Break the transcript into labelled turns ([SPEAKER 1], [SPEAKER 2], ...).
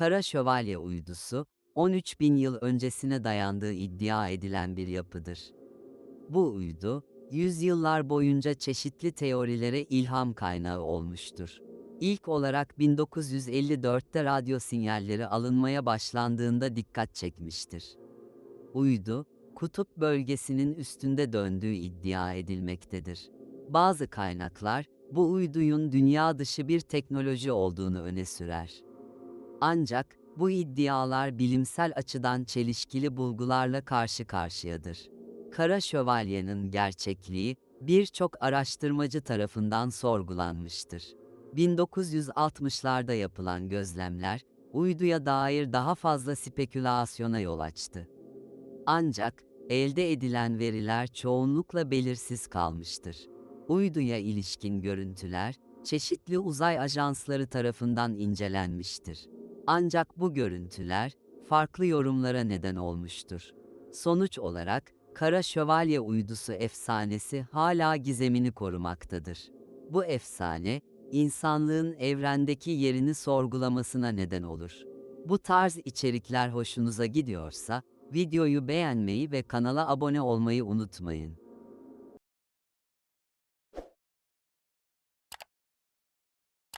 [SPEAKER 1] Kara Şövalye uydusu, 13 bin yıl öncesine dayandığı iddia edilen bir yapıdır. Bu uydu, yüzyıllar boyunca çeşitli teorilere ilham kaynağı olmuştur. İlk olarak 1954'te radyo sinyalleri alınmaya başlandığında dikkat çekmiştir. Uydu, kutup bölgesinin üstünde döndüğü iddia edilmektedir. Bazı kaynaklar, bu uyduyun dünya dışı bir teknoloji olduğunu öne sürer. Ancak, bu iddialar bilimsel açıdan çelişkili bulgularla karşı karşıyadır. Kara Şövalye'nin gerçekliği, birçok araştırmacı tarafından sorgulanmıştır. 1960'larda yapılan gözlemler, uyduya dair daha fazla spekülasyona yol açtı. Ancak, elde edilen veriler çoğunlukla belirsiz kalmıştır. Uyduya ilişkin görüntüler, çeşitli uzay ajansları tarafından incelenmiştir. Ancak bu görüntüler, farklı yorumlara neden olmuştur. Sonuç olarak, Kara Şövalye uydusu efsanesi hala gizemini korumaktadır. Bu efsane, insanlığın evrendeki yerini sorgulamasına neden olur. Bu tarz içerikler hoşunuza gidiyorsa, videoyu beğenmeyi ve kanala abone olmayı unutmayın.